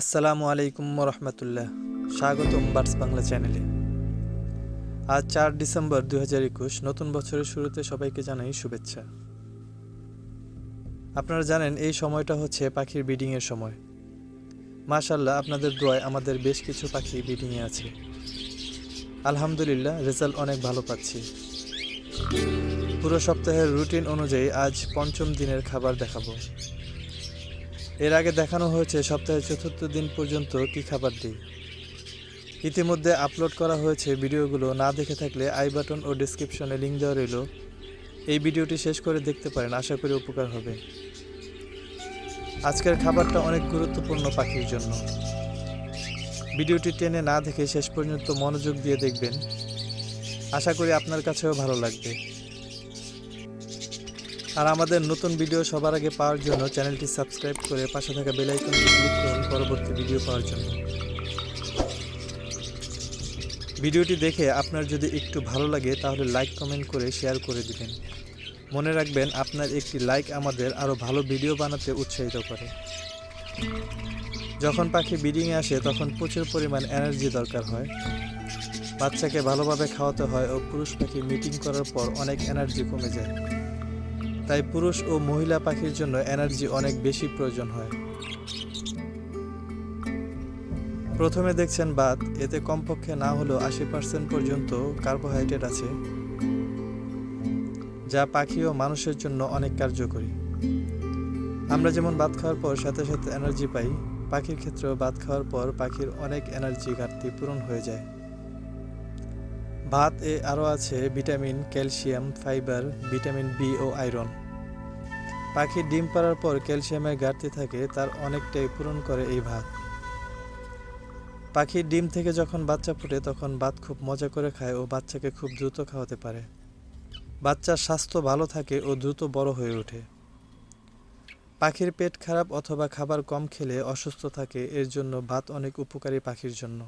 আসসালামু আলাইকুম রহমতুল্লাহ স্বাগতম বার্স বাংলা চ্যানেলে। আজ চার ডিসেম্বর দু হাজার একুশ, নতুন বছরের শুরুতে সবাইকে জানাই শুভেচ্ছা। আপনারা জানেন, এই সময়টা হচ্ছে পাখির ব্রিডিংয়ের সময়। মাশাল্লাহ আপনাদের দোয়ায় আমাদের বেশ কিছু পাখি ব্রিডিংয়ে আছে। আলহামদুলিল্লাহ রেজাল্ট অনেক ভালো পাচ্ছি। পুরো সপ্তাহের রুটিন অনুযায়ী আজ পঞ্চম দিনের খাবার দেখাবো। এর আগে দেখানো হয়েছে সপ্তাহের চতুর্থ দিন পর্যন্ত কি খাবার দিই ইতিমধ্যে আপলোড করা হয়েছে ভিডিওগুলো, না দেখে থাকলে আই বাটন ও ডিসক্রিপশনে লিঙ্ক দেওয়া রইল। এই ভিডিওটি শেষ করে দেখতে পারেন, আশা করি উপকার হবে। আজকের খাবারটা অনেক গুরুত্বপূর্ণ পাখির জন্য। ভিডিওটি টেনে না দেখে শেষ পর্যন্ত মনোযোগ দিয়ে দেখবেন। আশা করি আপনার কাছেও ভালো লাগবে। আর আমাদের নতুন ভিডিও সবার আগে পাওয়ার জন্য চ্যানেলটি সাবস্ক্রাইব করে পাশে থাকা বেল আইকনটি ক্লিক করুন পরবর্তী ভিডিও পাওয়ার জন্য। ভিডিওটি দেখে আপনার যদি একটু ভালো লাগে, তাহলে লাইক, কমেন্ট করে শেয়ার করে দিবেন। মনে রাখবেন, আপনার একটি লাইক আমাদের আরও ভালো ভিডিও বানাতে উৎসাহিত করে। যখন পাখি ব্রিডিংয়ে আসে, তখন প্রচুর পরিমাণ এনার্জি দরকার হয়। বাচ্চাকে ভালোভাবে খাওয়াতে হয় ও পুরুষ পাখি মিটিং করার পর অনেক এনার্জি কমে যায়। তাই পুরুষ ও মহিলা পাখির জন্য এনার্জি অনেক বেশি প্রয়োজন হয়। প্রথমে দেখছেন বাত, এতে কমপক্ষে না হলেও আশি পার্সেন্ট পর্যন্ত কার্বোহাইড্রেট আছে, যা পাখি ও মানুষের জন্য অনেক কার্যকরী। আমরা যেমন ভাত খাওয়ার পর সাথে সাথে এনার্জি পাই, পাখির ক্ষেত্রেও ভাত খাওয়ার পর পাখির অনেক এনার্জি ঘাটতি পূরণ হয়ে যায়। ভাত এ আরও আছে vitamin, calcium, fibre, vitamin B ও আয়রন। পাখির ডিম পাড়ার পর ক্যালসিয়ামের ঘাটতি থাকে, তার অনেকটাই পূরণ করে এই ভাত। পাখির ডিম থেকে যখন বাচ্চা ফুটে, তখন ভাত খুব মজা করে খায় ও বাচ্চাকে খুব দ্রুত খাওয়াতে পারে। বাচ্চার স্বাস্থ্য ভালো থাকে ও দ্রুত বড় হয়ে ওঠে। পাখির পেট খারাপ অথবা খাবার কম খেলে অসুস্থ থাকে, এর জন্য ভাত অনেক উপকারী পাখির জন্য।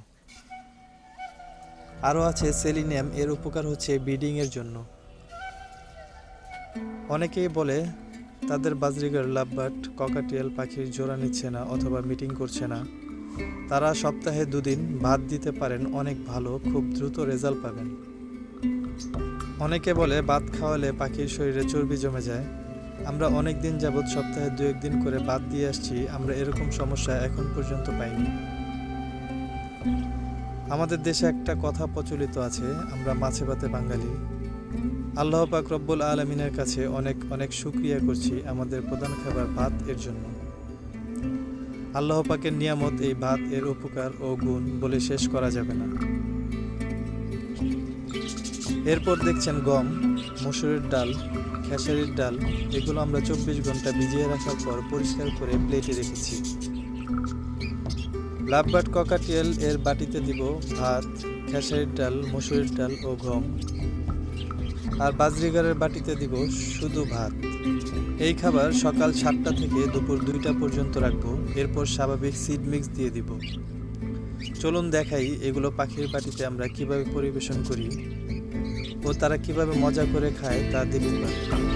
আরও আছে সেলিনিয়াম, এর উপকার হচ্ছে ব্রিডিংয়ের জন্য। অনেকেই বলে, তাদের বাজরিগার লাভবার্ড ককাটিয়াল পাখির জোড়া নিচ্ছে না অথবা মিটিং করছে না। তারা সপ্তাহে দুদিন ভাত দিতে পারেন, অনেক ভালো, খুব দ্রুত রেজাল্ট পাবেন। অনেকে বলে, ভাত খাওয়ালে পাখির শরীরে চর্বি জমে যায়। আমরা অনেক দিন যাবৎ সপ্তাহে দু একদিন করে বাদ দিয়ে আসছি, আমরা এরকম সমস্যা এখন পর্যন্ত পাইনি। আমাদের দেশে একটা কথা প্রচলিত আছে, আমরা মাছে ভাতে বাঙালি। আল্লাহ পাক রব্বুল আলমিনের কাছে অনেক অনেক শুক্রিয়া করছি আমাদের প্রধান খাবার ভাত এর জন্য। আল্লাহ পাকের নিয়ামত এই ভাত এর উপকার ও গুণ বলে শেষ করা যাবে না। এরপর দেখছেন গম, মসুরের ডাল, খেসারির ডাল, এগুলো আমরা চব্বিশ ঘণ্টা ভিজিয়ে রাখার পর পরিষ্কার করে প্লেটে রেখেছি। লাভবাট ককাটিয়েল এর বাটিতে দিব ভাত, খেসারির ডাল, মসুরের ডাল ও গম। আর বাজরিগারের বাটিতে দিব শুধু ভাত। এই খাবার সকাল সাতটা থেকে দুপুর দুইটা পর্যন্ত রাখব। এরপর স্বাভাবিক সিড মিক্স দিয়ে দিব। চলুন দেখাই এগুলো পাখির বাটিতে আমরা কীভাবে পরিবেশন করি ও তারা কীভাবে মজা করে খায় তা দেখতে পারি।